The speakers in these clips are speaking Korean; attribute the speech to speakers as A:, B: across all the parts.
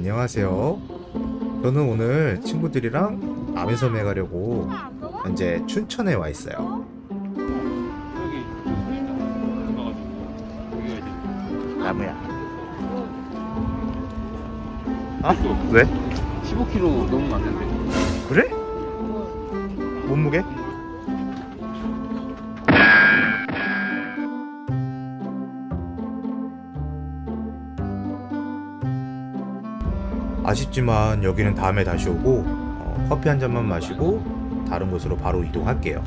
A: 안녕하세요. 저는 오늘 친구들이랑 남해섬에 가려고 현재 춘천에 와 있어요.
B: 나무야.
C: 아?
B: 왜?
C: 15kg 넘으면 안 된대.
B: 그래? 몸무게?
A: 아쉽지만 여기는 다음에 다시 오고 어, 커피 한 잔만 마시고 다른 곳으로 바로 이동할게요.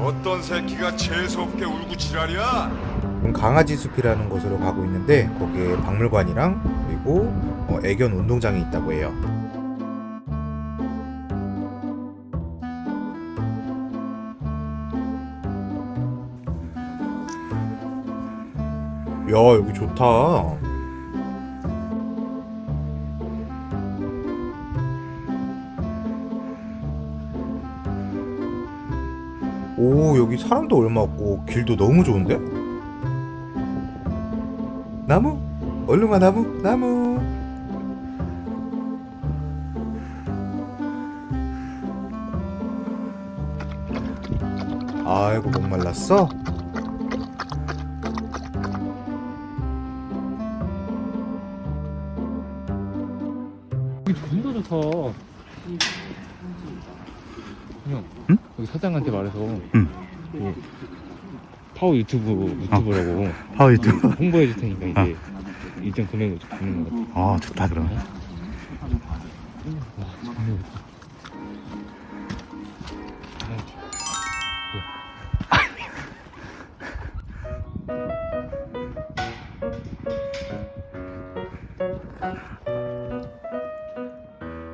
D: 어떤 새끼가 재수 없게 울고 지랄이야?
A: 강아지 숲이라는 곳으로 가고 있는데 거기에 박물관이랑 그리고 어, 애견 운동장이 있다고 해요. 야 여기 좋다. 오 여기 사람도 얼마 없고 길도 너무 좋은데? 나무? 얼른 와 나무 나무 아이고 목말랐어?
C: 여기 존나 좋다. 형,
B: 응?
C: 여기 사장한테 말해서
B: 응.
C: 그 파워 유튜브 유튜브라고
B: 파워 유튜브.
C: 홍보해 줄 테니까 이제 일정 금액을 좀 주는 거 같아.
B: 아 좋다 그러면.
C: 와.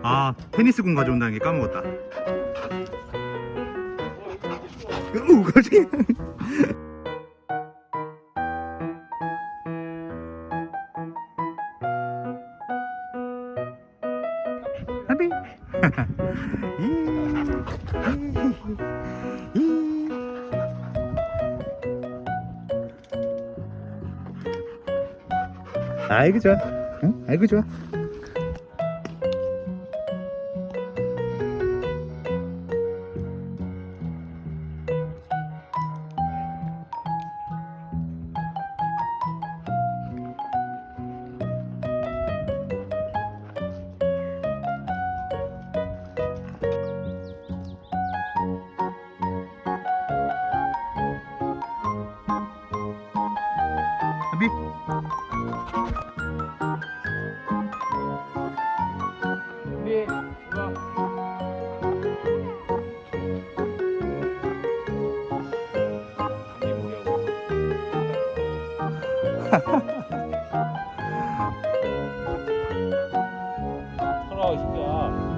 B: 아 테니스공 가져온다는 게 까먹었다. 오 갑자기. 하비. 아이고 좋아. 응? 아이고 좋아. 준비.
C: 준비. 하하하. 돌아와, 이 새끼야.